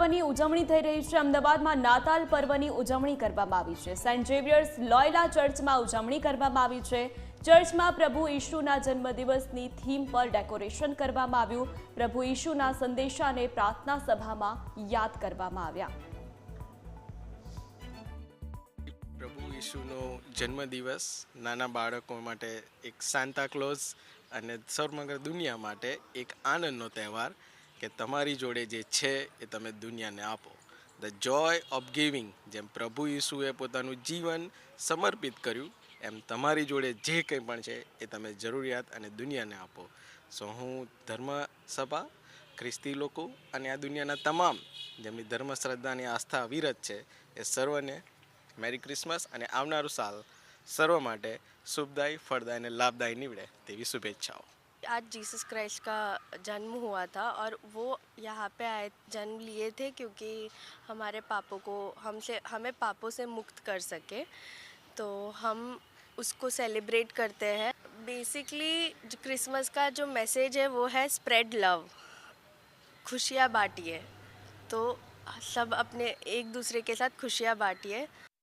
પર્વની ઉજવણી થઈ રહી છે. અમદાવાદમાં નાતાલ પર્વની ઉજવણી કરવામાં આવી છે. સેન્ટ ઝેવિયર્સ લોયલા ચર્ચમાં ઉજવણી કરવામાં આવી છે. ચર્ચમાં પ્રભુ ઈશુના જન્મદિવસની થીમ પર ડેકોરેશન કરવામાં આવ્યું. પ્રભુ ઈશુના સંદેશાને પ્રાર્થના સભામાં યાદ કરવામાં આવ્યા. પ્રભુ ઈશુનો જન્મદિવસ નાના બાળકો માટે એક સાન્તા ક્લોઝ અને સૌરમગર દુનિયા માટે એક આનંદનો તહેવાર કે તમારી જોડે જે છે એ તમે દુનિયાને આપો. ધ જોય ઓફ ગિવિંગ જેમ પ્રભુ ઈસુએ પોતાનું જીવન સમર્પિત કર્યું, એમ તમારી જોડે જે કંઈ પણ છે એ તમે જરૂરિયાત અને દુનિયાને આપો. સો હું ધર્મ સભા ખ્રિસ્તી લોકો અને આ દુનિયાના તમામ જેમની ધર્મ શ્રદ્ધાની આસ્થા અવિરત છે, એ સર્વને મેરી ક્રિસમસ અને આવનારું સાલ સર્વ માટે શુભદાયી, ફળદાય અને લાભદાયી નીવડે તેવી શુભેચ્છાઓ. आज जीसस क्राइस्ट का जन्म हुआ था और वो यहाँ पे आए, जन्म लिए थे क्योंकि हमारे पापों को हमसे, हमें पापों से मुक्त कर सके। तो हम उसको सेलिब्रेट करते हैं। बेसिकली क्रिसमस का जो मैसेज है, वो है स्प्रेड लव खुशियाँ बांटिए। तो सब अपने एक दूसरे के साथ खुशियाँ बांटिए।